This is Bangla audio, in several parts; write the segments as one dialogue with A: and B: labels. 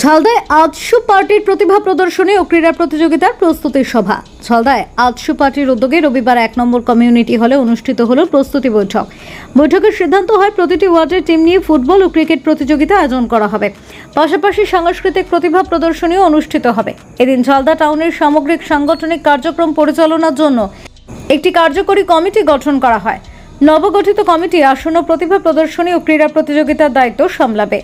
A: ঝালদায় আজশু পার্টির প্রতিভা প্রদর্শনী ও ক্রীড়া প্রতিযোগিতার প্রস্তুতি সভা। ঝালদায় আজশু পার্টির উদ্যোগে রবিবার এক নম্বর কমিউনিটি হলে অনুষ্ঠিত হল প্রস্তুতি বৈঠক। বৈঠকের সিদ্ধান্ত হয়, প্রতিটি ওয়ার্ডের টিম নিয়ে ফুটবল ও ক্রিকেট প্রতিযোগিতা আয়োজন করা হবে। পাশাপাশি সাংস্কৃতিক প্রতিভা প্রদর্শনীও অনুষ্ঠিত হবে। এদিন ঝালদা টাউনের সামগ্রিক সাংগঠনিক কার্যক্রম পরিচালনার জন্য একটি কার্যকরী কমিটি গঠন করা হয়। নবগঠিত কমিটি আসন্ন প্রতিভা প্রদর্শনী ও ক্রীড়া প্রতিযোগিতার দায়িত্ব সামলাবে।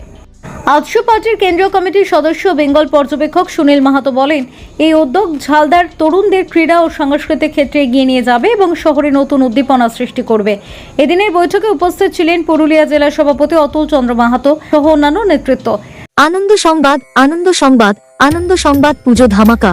A: আজশু পার্টির কেন্দ্রীয় কমিটির সদস্য বেঙ্গল পর্যবেক্ষক সুনীল মাহাতো বলেন, এই উদ্যোগ ঝালদার তরুণদের ক্রীড়া ও সাংস্কৃতিক ক্ষেত্রে এগিয়ে নিয়ে যাবে এবং শহরে নতুন উদ্দীপনা সৃষ্টি করবে। এদিনের বৈঠকে উপস্থিত ছিলেন পুরুলিয়া জেলা সভাপতি অতুল চন্দ্র মাহাতো সহ অন্যান্য নেতৃত্ব।
B: আনন্দ সংবাদ আনন্দ সংবাদ আনন্দ সংবাদ পুজো ধামাকা।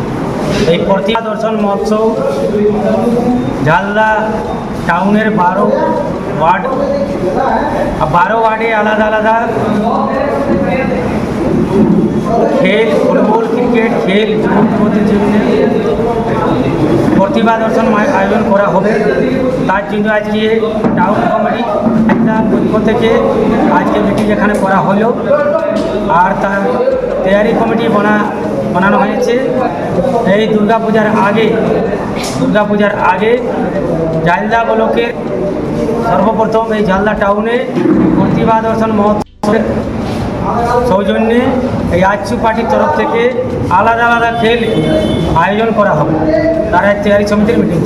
C: এই প্রতিভা দর্শন মহোৎসব জালদা টাউনের বারো ওয়ার্ড, বারো ওয়ার্ডে আলাদা আলাদা খেল, ফুটবল, ক্রিকেট, খেল প্রতিভা দর্শন আয়োজন করা হবে। তার জন্য আজকে টাউন কমিটি একটা পক্ষ থেকে আজকে মিটিং এখানে করা হলো। আর তার তৈয়ারি কমিটি বানা বানানো হয়েছে। এই দুর্গাপূজার আগে দুর্গাপূজার আগে জালদা ব্লকের সর্বপ্রথম এই জালদা টাউনে প্রতিভা দর্শন মহোৎসবের সৌজন্যে এই আজসু পার্টির তরফ থেকে আলাদা আলাদা খেল আয়োজন করা হবে। তারা এক তৈয়ারি সমিতির মিটিং